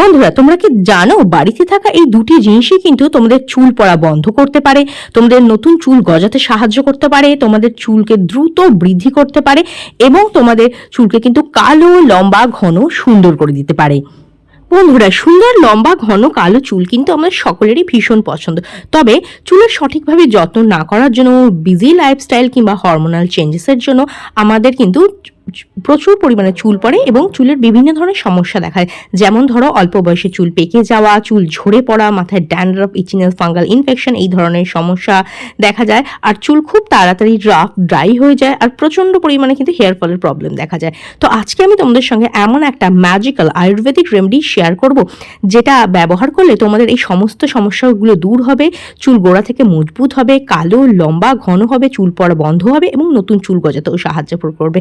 বন্ধুরা, তোমরা কি জানো বাড়িতে থাকা এই দুটি জিনিসই কিন্তু তোমাদের চুল পড়া বন্ধ করতে পারে, তোমাদের নতুন চুল গজাতে সাহায্য করতে পারে, তোমাদের চুলকে দ্রুত বৃদ্ধি করতে পারে এবং তোমাদের চুলকে কিন্তু কালো, লম্বা, ঘন, সুন্দর করে দিতে পারে। বন্ধুরা, সুন্দর, লম্বা, ঘন, কালো চুল কিন্তু আমাদের সকলেরই ভীষণ পছন্দ। তবে চুলের সঠিকভাবে যত্ন না করার জন্য বিজি লাইফস্টাইল কিংবা হরমোনাল চেঞ্জেসের জন্য আমাদের কিন্তু প্রচুর পরিমাণে চুল পড়ে এবং চুলের বিভিন্ন ধরনের সমস্যা দেখায়। যেমন ধরো, অল্প বয়সে চুল পেকে যাওয়া, চুল ঝরে পড়া, মাথায় ড্যান্ড্রফ ইচিনেস ফাঙ্গাল ইনফেকশন এই ধরনের সমস্যা দেখা যায়। আর চুল খুব তাড়াতাড়ি রাফ ড্রাই হয়ে যায় আর প্রচণ্ড পরিমাণে কিন্তু হেয়ার ফলের প্রবলেম দেখা যায়। তো আজকে আমি তোমাদের সঙ্গে এমন একটা ম্যাজিক্যাল আয়ুর্বেদিক রেমেডি শেয়ার করব, যেটা ব্যবহার করলে তোমাদের এই সমস্ত সমস্যাগুলো দূর হবে, চুল গোড়া থেকে মজবুত হবে, কালো, লম্বা, ঘন হবে, চুল পড়া বন্ধ হবে এবং নতুন চুল গজাতেও সাহায্য করবে।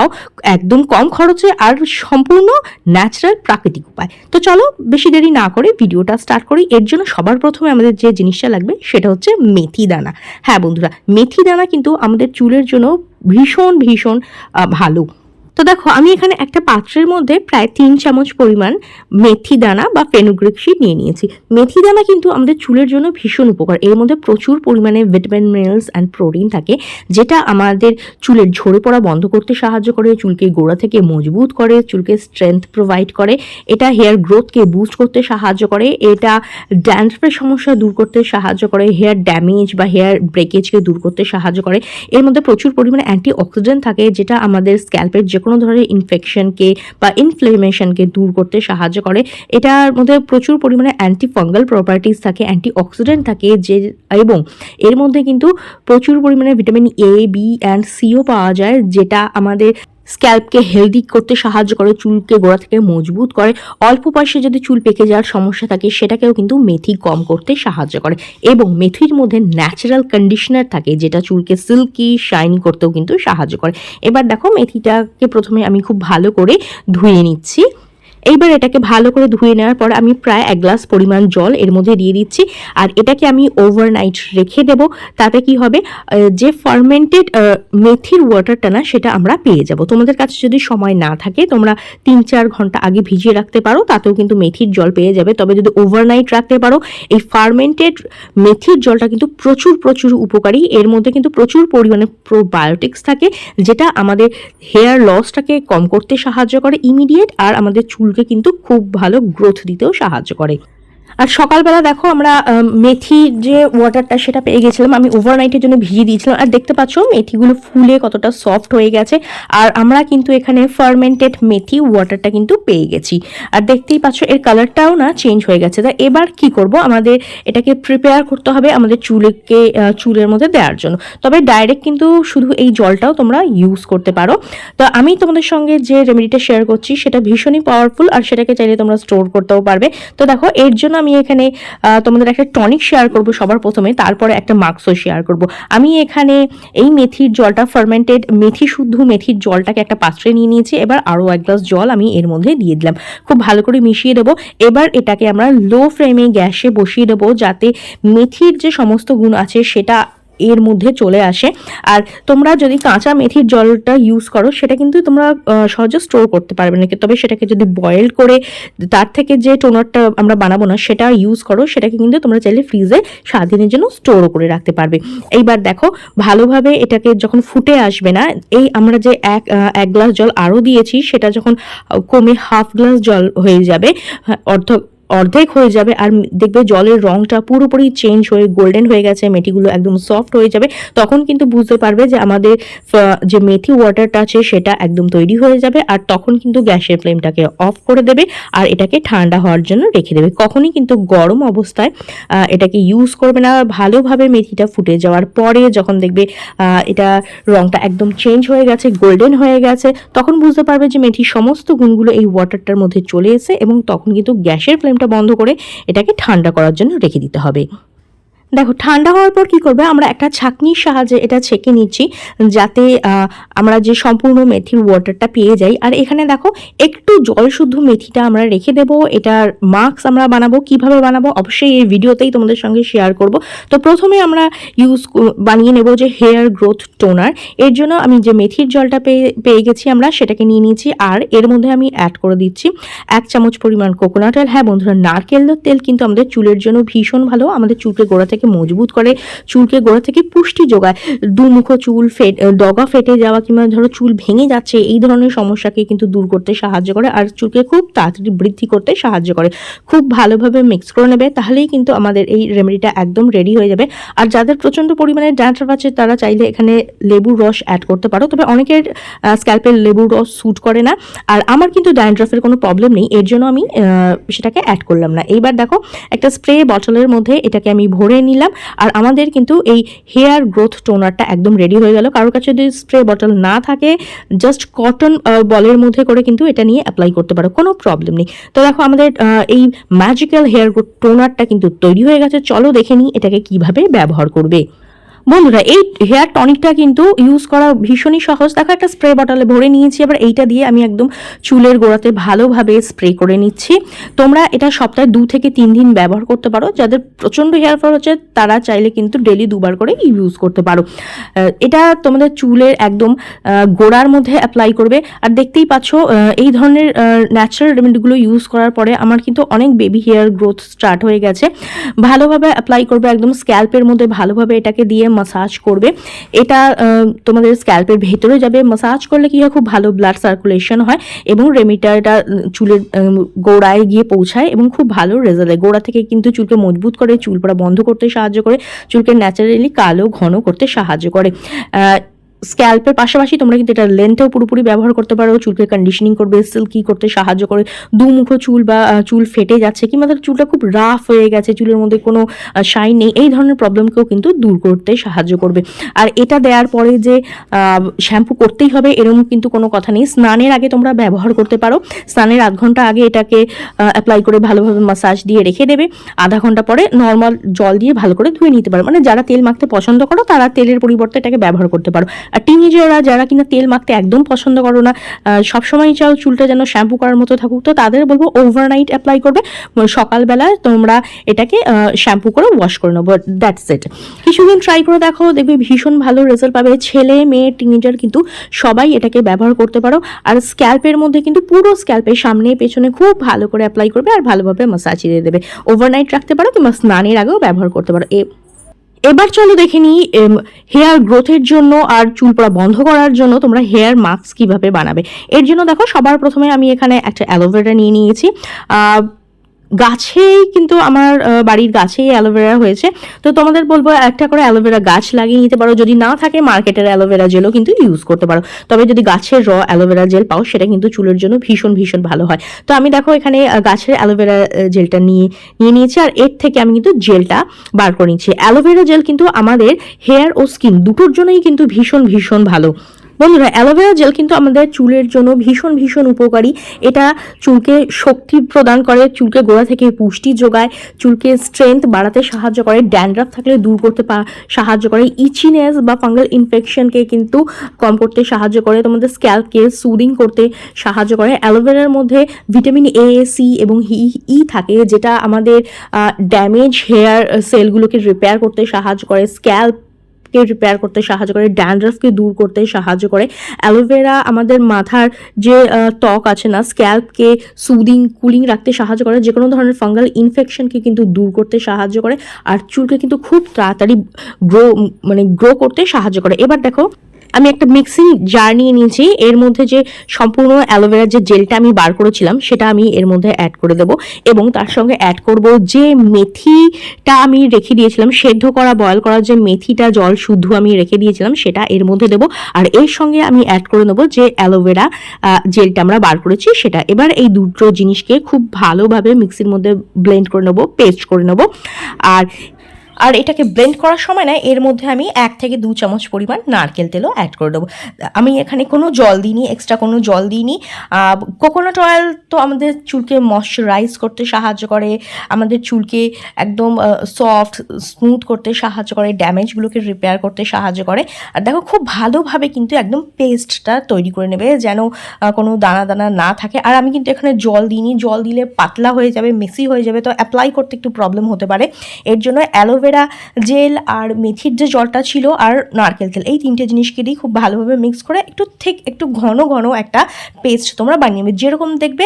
তাও একদম কম খরচে আর সম্পূর্ণ ন্যাচারাল প্রাকৃতিক উপায়। তো চলো বেশি দেরি না করে ভিডিওটা স্টার্ট করি। এর জন্য সবার প্রথমে আমাদের যে জিনিসটা লাগবে সেটা হচ্ছে মেথি দানা। হ্যাঁ বন্ধুরা, মেথি দানা কিন্তু আমাদের চুলের জন্য ভীষণ ভীষণ ভালো। তো দেখো, আমি এখানে একটা পাত্রের মধ্যে প্রায় তিন চামচ পরিমাণ মেথি দানা বা ফেনুগ্রিক নিয়ে নিয়েছি। মেথি দানা কিন্তু আমাদের চুলের জন্য ভীষণ উপকার। এর মধ্যে প্রচুর পরিমাণে ভিটামিন, মিনারেলস অ্যান্ড প্রোটিন থাকে, যেটা আমাদের চুলের ঝরে পড়া বন্ধ করতে সাহায্য করে, চুলকে গোড়া থেকে মজবুত করে, চুলকে স্ট্রেংথ প্রোভাইড করে, এটা হেয়ার গ্রোথকে বুস্ট করতে সাহায্য করে, এটা ড্যান্ড্রফের সমস্যা দূর করতে সাহায্য করে হেয়ার ড্যামেজ বা হেয়ার ব্রেকেজকে দূর করতে সাহায্য করে। এর মধ্যে প্রচুর পরিমাণে অ্যান্টি অক্সিডেন্ট থাকে, যেটা আমাদের স্ক্যাল্পের যে কোনো ধরনের ইনফেকশনকে বা ইনফ্লেমেশনকে দূর করতে সাহায্য করে। এটার মধ্যে প্রচুর পরিমাণে অ্যান্টি ফাঙ্গাল প্রপার্টিস থাকে অ্যান্টি অক্সিডেন্ট থাকে, যে এবং এর মধ্যে কিন্তু প্রচুর পরিমাণে vitamin A B and C পাওয়া যায়, যেটা আমাদের স্ক্যাল্পকে হেলদি করতে সাহায্য করে, চুলকে গোড়া থেকে মজবুত করে। অল্প বয়সে যদি চুল পেকে যাওয়ার সমস্যা থাকে, সেটাকেও কিন্তু মেথি কম করতে সাহায্য করে। এবং মেথির মধ্যে ন্যাচারাল কন্ডিশনার থাকে, যেটা চুলকে সিল্কি শাইনি করতেও কিন্তু সাহায্য করে। এবার দেখো, মেথিটাকে প্রথমে আমি খুব ভালো করে ধুয়ে নিচ্ছি। এইবার এটাকে ভালো করে ধুয়ে নেওয়ার পর আমি প্রায় এক গ্লাস পরিমাণ জল এর মধ্যে দিয়ে দিচ্ছি। আর এটাকে আমি ওভারনাইট রেখে দেব। তাতে কি হবে? যে ফার্মেন্টেড মেথির ওয়াটারটা না, সেটা আমরা পেয়ে যাব। তোমাদের কাছে যদি সময় না থাকে, তোমরা তিন চার ঘণ্টা আগে ভিজিয়ে রাখতে পারো, তাতেও কিন্তু মেথির জল পেয়ে যাবে। তবে যদি ওভারনাইট রাখতে পারো, এই ফার্মেন্টেড মেথির জলটা কিন্তু প্রচুর প্রচুর উপকারী। এর মধ্যে কিন্তু প্রচুর পরিমাণে প্রোবায়োটিক্স থাকে, যেটা আমাদের হেয়ার লসটাকে কম করতে সাহায্য করে ইমিডিয়েট আর আমাদের চুলকে কিন্তু খুব ভালো গ্রোথ দিতেও সাহায্য করে। আর সকালবেলা দেখো আমরা আম, মেথির যে ওয়াটারটা সেটা পেয়ে গেছিলাম আমি ওভারনাইটের জন্য ভিজিয়ে দিয়েছিলাম। আর দেখতে পাচ্ছ মেথিগুলো ফুলে কতটা সফট হয়ে গেছে। আর আমরা কিন্তু এখানে ফার্মেন্টেড মেথি ওয়াটারটা কিন্তু পেয়ে গেছি। আর দেখতেই পাচ্ছ এর কালারটাও না চেঞ্জ হয়ে গেছে। তা এবার কি করব? আমাদের এটাকে প্রিপেয়ার করতে হবে আমাদের চুলকে চুলের মধ্যে দেওয়ার জন্য। তবে ডাইরেক্ট কিন্তু শুধু এই জলটাও তোমরা ইউজ করতে পারো। তো আমি তোমাদের সঙ্গে যে রেমেডিটা শেয়ার করছি সেটা ভীষণই পাওয়ারফুল আর সেটাকে চাইলে তোমরা স্টোর করতেও পারবে। তো দেখো এর জন্য আমি এখানে তোমাদের একটা টনিক শেয়ার করব সবার প্রথমে, তারপরে একটা মাস্কও শেয়ার করব। আমি এখানে এই মেথির জলটা ফার্মেন্টেড মেথি শুদ্ধ মেথির জলটাকে একটা পাত্রে নিয়ে নিয়েছি, এবার আরও এক গ্লাস জল আমি এর মধ্যে দিয়ে দিলাম। খুব ভালো করে মিশিয়ে দেবো। এবার এটাকে আমরা লো ফ্লেমে গ্যাসে বসিয়ে দেবো যাতে মেথির যে সমস্ত গুণ আছে সেটা এর মধ্যে চলে আসে। আর তোমরা যদি কাঁচা মেথির জলটা ইউজ করো সেটা কিন্তু তোমরা সহজে স্টোর করতে পারবে না। তবে সেটাকে যদি বয়েল করে তার থেকে যে টোনারটা আমরা বানাবো না সেটা ইউজ করো সেটাকে কিন্তু তোমরা চাইলে ফ্রিজে সাত দিনের জন্য স্টোরও করে রাখতে পারবে। এইবার দেখো ভালোভাবে এটাকে যখন ফুটে আসবে না এই আমরা যে এক এক গ্লাস জল আরও দিয়েছি সেটা যখন কমে হাফ গ্লাস জল হয়ে যাবে হ্যাঁ, অর্ধ অর্ধেক হয়ে যাবে আর দেখবে জলের রংটা পুরোপুরি চেঞ্জ হয়ে গোল্ডেন হয়ে গেছে, মেথিগুলো একদম সফট হয়ে যাবে। তখন কিন্তু বুঝতে পারবে যে আমাদের যে মেথি ওয়াটারটা আছে সেটা একদম তৈরি হয়ে যাবে আর তখন কিন্তু গ্যাসের ফ্লেমটাকে অফ করে দেবে আর এটাকে ঠান্ডা হওয়ার জন্য রেখে দেবে। কখনই কিন্তু গরম অবস্থায় এটাকে ইউজ করবে না। ভালোভাবে মেথিটা ফুটে যাওয়ার পরে যখন দেখবে এটা রংটা একদম চেঞ্জ হয়ে গেছে গোল্ডেন হয়ে গেছে, তখন বুঝতে পারবে যে মেথির সমস্ত গুণগুলো এই ওয়াটারটার মধ্যে চলে এসে এবং তখন কিন্তু গ্যাসের ফ্লেমটা বন্ধ করে এটাকে ঠান্ডা করার জন্য রেখে দিতে হবে। দেখো, ঠান্ডা হওয়ার পর কি করবে? আমরা একটা ছাঁকনির সাহায্যে এটা ছেঁকে নিচ্ছি যাতে আমরা যে সম্পূর্ণ মেথির ওয়াটারটা পেয়ে যাই। আর এখানে দেখো, একটু জল শুদ্ধ মেথিটা আমরা রেখে দেবো। এটার মাস্ক আমরা বানাবো। কীভাবে বানাবো? অবশ্যই এই ভিডিওতেই তোমাদের সঙ্গে শেয়ার করব। তো প্রথমে আমরা ইউজ বানিয়ে নেব যে হেয়ার গ্রোথ টোনার এর জন্য আমি যে মেথির জলটা পেয়ে পেয়ে গেছি আমরা, সেটাকে নিয়ে নিয়েছি। আর এর মধ্যে আমি অ্যাড করে দিচ্ছি এক চামচ পরিমাণ কোকোনাট অয়েল হ্যাঁ বন্ধুরা, নারকেল তেল কিন্তু আমাদের চুলের জন্য ভীষণ ভালো। আমাদের চুলকে গোড়া থেকে মজবুত করে চুলকে গোড়া থেকে পুষ্টি যোগায়। দুমুখো চুল ফেট ডগা ফেটে যাওয়া কিংবা ধরো চুল ভেঙে যাচ্ছে, এই ধরনের সমস্যাকে কিন্তু দূর করতে সাহায্য করে আর চুলকে খুব তাড়াতাড়ি বৃদ্ধি করতে সাহায্য করে। খুব ভালোভাবে মিক্স করে নেবে, তাহলেই কিন্তু আমাদের এই রেমেডিটা একদম রেডি হয়ে যাবে। আর যাদের প্রচণ্ড পরিমাণে ড্যান্ড্রাফ আছে, তারা চাইলে এখানে লেবুর রস অ্যাড করতে পারো। তবে অনেকের স্ক্যাল্পের লেবুর রস স্যুট করে না। আর আমার কিন্তু ড্যান্ড্রাফের কোনো প্রবলেম নেই, এর জন্য আমি সেটাকে অ্যাড করলাম না। এইবার দেখো, একটা স্প্রে বটলের মধ্যে এটাকে আমি ভরে নিলাম। আর আমাদের কিন্তু এই হেয়ার গ্রোথ টোনারটা একদম রেডি হয়ে গেল। কারোর কাছে যদি স্প্রে বটল না থাকে জাস্ট কটন বলের মধ্যে করে কিন্তু এটা নিয়ে অ্যাপ্লাই করতে পারো। কোনো প্রবলেম নেই। তো দেখো আমাদের এই ম্যাজিক্যাল হেয়ার গ্রোথ টোনারটা কিন্তু তৈরি হয়ে গেছে। চলো দেখে নিই এটাকে কীভাবে ব্যবহার করবে। বন্ধুরা, এই হেয়ার টনিকটা কিন্তু ইউজ করা ভীষণই সহজ। দেখো, একটা স্প্রে বটলে ভরে নিয়েছি, এবার এইটা দিয়ে আমি একদম চুলের গোড়াতে ভালোভাবে স্প্রে করে নিচ্ছি। তোমরা এটা সপ্তাহে দু থেকে তিন দিন ব্যবহার করতে পারো। যাদের প্রচণ্ড হেয়ার ফল হচ্ছে, তারা চাইলে কিন্তু ডেলি দুবার করে ইউজ করতে পারো। এটা তোমাদের চুলের একদম গোড়ার মধ্যে অ্যাপ্লাই করবে। আর দেখতেই পাচ্ছ এই ধরনের ন্যাচারাল রেমেডিগুলো ইউজ করার পরে আমার কিন্তু অনেক বেবি হেয়ার গ্রোথ স্টার্ট হয়ে গেছে। ভালোভাবে অ্যাপ্লাই করবে, একদম স্ক্যাল্পের মধ্যে ভালোভাবে এটাকে দিয়ে মাসাজ করবে। এটা তোমাদের স্ক্যাল্পের ভেতরে যাবে। মাসাজ করলে কি হয়? খুব ভালো ব্লাড সার্কুলেশন হয় এবং রেমিটারটা চুলের গোড়ায় গিয়ে পৌঁছায় এবং খুব ভালো রেজাল্ট হয় গোড়া থেকে কিন্তু চুলকে মজবুত করে, চুল পড়া বন্ধ করতে সাহায্য করে, চুলকে ন্যাচারালি কালো, ঘন করতে সাহায্য করে। স্ক্যাল্পের পাশাপাশি তোমরা কিন্তু এটা লেন্থেও পুরোপুরি ব্যবহার করতে পারো, চুলকে কন্ডিশনিং করবে সিল্কি করতে সাহায্য করে দুমুখো চুল বা চুল ফেটে যাচ্ছে কিংবা ধরো চুলটা খুব রাফ হয়ে গেছে, চুলের মধ্যে কোনো শাইন নেই, এই ধরনের প্রবলেমকেও কিন্তু দূর করতে সাহায্য করবে। আর এটা দেওয়ার পরে যে শ্যাম্পু করতেই হবে এরকম কিন্তু কোনো কথা নেই। স্নানের আগে তোমরা ব্যবহার করতে পারো। স্নানের আধ ঘণ্টা আগে এটাকে অ্যাপ্লাই করে ভালোভাবে মাসাজ দিয়ে রেখে দেবে। আধা ঘণ্টা পরে নর্মাল জল দিয়ে ভালো করে ধুয়ে নিতে পারো। মানে যারা তেল মাখতে পছন্দ করো, তারা তেলের পরিবর্তে এটাকে ব্যবহার করতে পারো। আর টিনেজাররা যারা কিনা তেল মাখতে একদম পছন্দ করো না সবসময় চাও চুলটা যেন শ্যাম্পু করার মতো থাকুক, তো তাদের বলব ওভারনাইট অ্যাপ্লাই করবে সকালবেলা তোমরা এটাকে শ্যাম্পু করে ওয়াশ করে নেব দ্যাটস ইট কিছুদিন ট্রাই করে দেখো, দেখবে ভীষণ ভালো রেজাল্ট পাবে। ছেলে, মেয়ে টিনেজার কিন্তু সবাই এটাকে ব্যবহার করতে পারো, আর স্ক্যাল্পের মধ্যে কিন্তু পুরো স্ক্যাল্পের সামনে পেছনে খুব ভালো করে অ্যাপ্লাই করবে আর ভালোভাবে মাসাজ দিয়ে দেবে। ওভারনাইট রাখতে পারো কিংবা স্নানের আগেও ব্যবহার করতে পারো। এ এবার চলো দেখে নিই হেয়ার গ্রোথের জন্য আর চুল পড়া বন্ধ করার জন্য তোমরা হেয়ার মাস্ক কীভাবে বানাবে। এর জন্য দেখো সবার প্রথমে আমি এখানে একটা অ্যালোভেরা নিয়ে নিয়েছি। গাছেই কিন্তু আমার বাড়ির গাছেই অ্যালোভেরা হয়েছে। তো তোমাদের বলব, একটা করে অ্যালোভেরা গাছ লাগিয়ে নিতে পারো। যদি না থাকে, মার্কেটের অ্যালোভেরা জেলও কিন্তু ইউজ করতে পারো। তবে যদি গাছের র অ্যালোভেরা জেল পাও, সেটা কিন্তু চুলের জন্য ভীষণ ভীষণ ভালো হয়। তো আমি দেখো, এখানে গাছের অ্যালোভেরা জেলটা নিয়ে নিয়ে নিয়েছি। আর এর থেকে আমি কিন্তু জেলটা বার করে নিচ্ছি। অ্যালোভেরা জেল কিন্তু আমাদের হেয়ার ও স্কিন দুটোর জন্যই কিন্তু ভীষণ ভীষণ ভালো। বন্ধুরা, অ্যালোভেরা জেল কিন্তু আমাদের চুলের জন্য ভীষণ ভীষণ উপকারী। এটা চুলকে শক্তি প্রদান করে, চুলকে গোড়া থেকে পুষ্টি যোগায়, চুলকে স্ট্রেংথ বাড়াতে সাহায্য করে ড্যান্ড্রাফ থাকলে দূর করতে সাহায্য করে ইচিনেস বা ফাঙ্গাল ইনফেকশনকে কিন্তু কম করতে সাহায্য করে, তোমাদের স্ক্যাল্পকে সুদিং করতে সাহায্য করে। অ্যালোভেরার মধ্যে ভিটামিন এ সি এবং হি ই থাকে, যেটা আমাদের ড্যামেজ হেয়ার সেলগুলোকে রিপেয়ার করতে সাহায্য করে স্ক্যাল্প কে রিপেয়ার করতে সাহায্য করে ড্যান্ড্রাফকে দূর করতে সাহায্য করে। অ্যালোভেরা আমাদের মাথার যে ত্বক আছে না স্ক্যাল্পকে সুদিং কুলিং রাখতে সাহায্য করে। যে কোনো ধরনের ফাঙ্গাল ইনফেকশনকে কিন্তু দূর করতে সাহায্য করে। আর চুলকে কিন্তু খুব তাড়াতাড়ি গ্রো মানে গ্রো করতে সাহায্য করে। এবার দেখো আমি একটা মিক্সিং জার নিয়ে নিয়েছি। এর মধ্যে যে সম্পূর্ণ অ্যালোভেরার যে জেলটা আমি বার করেছিলাম, সেটা আমি এর মধ্যে অ্যাড করে দেবো এবং তার সঙ্গে অ্যাড করব যে মেথিটা আমি রেখে দিয়েছিলাম, সেদ্ধ করা বয়ল করা যে মেথিটা জল শুদ্ধ আমি রেখে দিয়েছিলাম, সেটা এর মধ্যে দেবো। আর এর সঙ্গে আমি অ্যাড করে নেব যে অ্যালোভেরা জেলটা আমরা বার করেছি, সেটা। এবার এই দুটো জিনিসকে খুব ভালোভাবে মিক্সির মধ্যে ব্লেন্ড করে নেব পেস্ট করে নেব। আর আর এটাকে ব্লেন্ড করার সময় না, এর মধ্যে আমি এক থেকে দু চামচ পরিমাণ নারকেল তেলও অ্যাড করে দেবো। আমি এখানে কোনো জল দিইনি এক্সট্রা কোনো জল দিইনি। কোকোনাট অয়েল তো আমাদের চুলকে ময়শ্চারাইজ করতে সাহায্য করে, আমাদের চুলকে একদম সফট স্মুথ করতে সাহায্য করে ড্যামেজগুলোকে রিপেয়ার করতে সাহায্য করে। আর দেখো, খুব ভালোভাবে কিন্তু একদম পেস্টটা তৈরি করে নেবে, যেন কোনো দানা দানা না থাকে। আর আমি কিন্তু এখানে জল দিইনি, জল দিলে পাতলা হয়ে যাবে মেসি হয়ে যাবে, তো অ্যাপ্লাই করতে একটু প্রবলেম হতে পারে। এর জন্য অ্যালোভেরা জেল আর মেথির যে জলটা ছিল আর নারকেল তেল, এই তিনটে জিনিসকে দিয়ে খুব ভালোভাবে মিক্স করে একটু ঠিক একটু ঘন ঘন একটা পেস্ট তোমরা বানিয়ে নেবে যেরকম দেখবে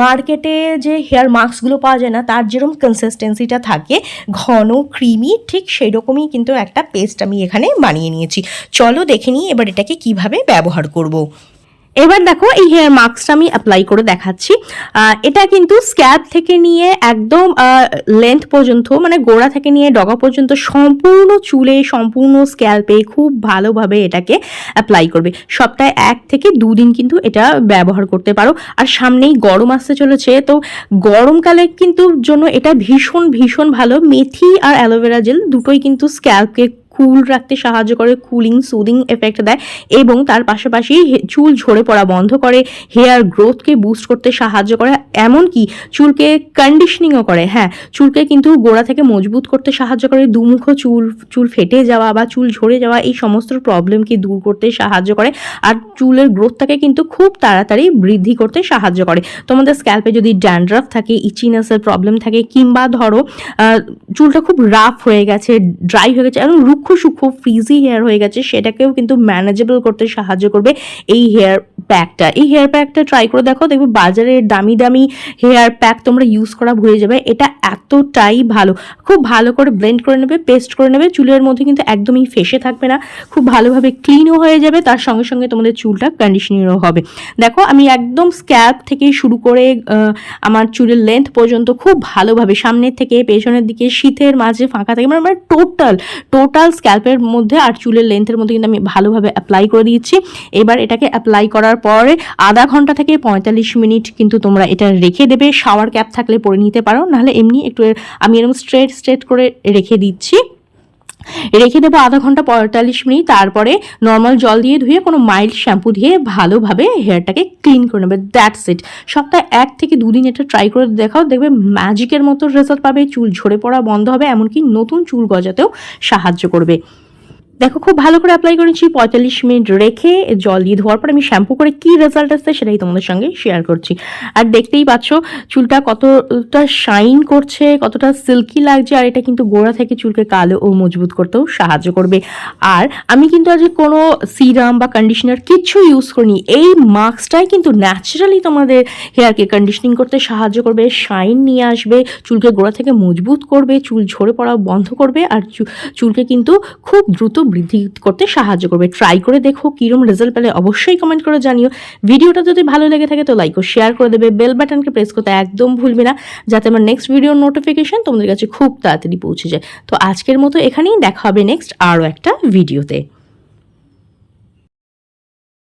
মার্কেটে যে হেয়ার মাস্কগুলো পাওয়া যায় না, তার যেরকম কনসিস্টেন্সিটা থাকে, ঘন ক্রিমি ঠিক সেই রকমই কিন্তু একটা পেস্ট আমি এখানে বানিয়ে নিয়েছি চলো দেখে নিই এবার এটাকে কীভাবে ব্যবহার করব। এবার দেখো এই হেয়ার মাস্কটা আমি অ্যাপ্লাই করে দেখাচ্ছি। এটা কিন্তু স্ক্যাব থেকে নিয়ে একদম লেন্থ পর্যন্ত মানে গোড়া থেকে নিয়ে ডগা পর্যন্ত সম্পূর্ণ চুলে, সম্পূর্ণ স্ক্যাল্পে খুব ভালোভাবে এটাকে অ্যাপ্লাই করবে। সপ্তাহে এক থেকে দুদিন কিন্তু এটা ব্যবহার করতে পারো। আর সামনেই গরম আসতে চলেছে, তো গরমকালে কিন্তু জন্য এটা ভীষণ ভীষণ ভালো। মেথি আর অ্যালোভেরা জেল দুটোই কিন্তু স্ক্যাল্পকে কুল রাখতে সাহায্য করে কুলিং সুদিং এফেক্ট দেয় এবং তার পাশাপাশি চুল ঝরে পড়া বন্ধ করে হেয়ার গ্রোথকে বুস্ট করতে সাহায্য করে, এমনকি চুলকে কন্ডিশনিংও করে হ্যাঁ চুলকে কিন্তু গোড়া থেকে মজবুত করতে সাহায্য করে, দুমুখ চুল চুল ফেটে যাওয়া বা চুল ঝরে যাওয়া, এই সমস্ত প্রবলেমকে দূর করতে সাহায্য করে আর চুলের গ্রোথটাকে কিন্তু খুব তাড়াতাড়ি বৃদ্ধি করতে সাহায্য করে। তোমাদের স্ক্যাল্পে যদি ড্যান্ড্রাফ থাকে ইচিনেসের প্রবলেম থাকে কিংবা ধরো চুলটা খুব রাফ হয়ে গেছে ড্রাই হয়ে গেছে, এবং রুক্ষ সূক্ষ্ম সূক্ষ্ম ফ্রিজি হেয়ার হয়ে গেছে, সেটাকেও কিন্তু ম্যানেজেবল করতে সাহায্য করবে এই হেয়ার প্যাকটা এই হেয়ার প্যাকটা ট্রাই করে দেখো, দেখবে বাজারের দামি দামি হেয়ার প্যাক তোমরা ইউজ করা ভুলে যাবে, এটা এতটাই ভালো। খুব ভালো করে ব্লেন্ড করে নেবে পেস্ট করে নেবে, চুলের মধ্যে কিন্তু একদমই ফেসে থাকবে না, খুব ভালোভাবে ক্লিনও হয়ে যাবে, তার সঙ্গে সঙ্গে তোমাদের চুলটা কন্ডিশনিংও হবে। দেখো, আমি একদম স্ক্যাল্প থেকে শুরু করে আমার চুলের লেন্থ পর্যন্ত খুব ভালোভাবে সামনের থেকে পেছনের দিকে, শীতের মাঝে ফাঁকা থাকে মানে মানে টোটাল টোটাল স্ক্যাল্পের মধ্যে আর চুলের লেন্থের মধ্যে কিন্তু আমি ভালোভাবে অ্যাপ্লাই করে দিচ্ছি এবার এটাকে অ্যাপ্লাই করার পরে আধা ঘণ্টা থেকে পঁয়তাল্লিশ মিনিট কিন্তু তোমরা এটা রেখে দেবে। শাওয়ার ক্যাপ থাকলে পরে নিতে পারো, নাহলে এমনি একটু আমি এরকম স্ট্রেট স্ট্রেট করে রেখে দিচ্ছি। রেখে দেবো আধা ঘণ্টা পঁয়তাল্লিশ মিনিট, তারপরে নর্মাল জল দিয়ে ধুয়ে কোনো মাইল্ড শ্যাম্পু দিয়ে ভালোভাবে হেয়ারটাকে ক্লিন করে নেবে দ্যাটস ইট সপ্তাহে এক থেকে দুদিন এটা ট্রাই করে দেখাও, দেখবে ম্যাজিকের মতো রেজাল্ট পাবে, চুল ঝরে পড়া বন্ধ হবে, এমনকি নতুন চুল গজাতেও সাহায্য করবে। দেখো, খুব ভালো করে অ্যাপ্লাই করেছি, পঁয়তাল্লিশ মিনিট রেখে জল দিয়ে ধোয়ার পর আমি শ্যাম্পু করে কি রেজাল্ট আসছে সেটাই তোমাদের সঙ্গে শেয়ার করছি। আর দেখতেই পাচ্ছ, চুলটা কতটা শাইন করছে, কতটা সিল্কি লাগছে, আর এটা কিন্তু গোড়া থেকে চুলকে কালো ও মজবুত করতেও সাহায্য করবে। আর আমি কিন্তু আজ কোনো সিরাম বা কন্ডিশনার কিচ্ছু ইউজ করিনি, এই মাস্কটাই কিন্তু ন্যাচারালি তোমাদের হেয়ারকে কন্ডিশনিং করতে সাহায্য করবে শাইন নিয়ে আসবে, চুলকে গোড়া থেকে মজবুত করবে, চুল ঝরে পড়া বন্ধ করবে, আর চুলকে কিন্তু খুব দ্রুত বৃদ্ধি করতে সাহায্য করবে। ট্রাই করে দেখো কিরম রেজাল্ট পেলে অবশ্যই কমেন্ট করে জানিও। ভিডিওটা যদি ভালো লেগে থাকে তো লাইক ও শেয়ার করে দেবে। বেল বাটনকে প্রেস করতে একদম ভুলবে না, যাতে আমার নেক্সট ভিডিওর নোটিফিকেশন তোমাদের কাছে খুব তাড়াতাড়ি পৌঁছে যায়। তো আজকের মতো এখানেই দেখা হবে নেক্সট আরও একটা ভিডিওতে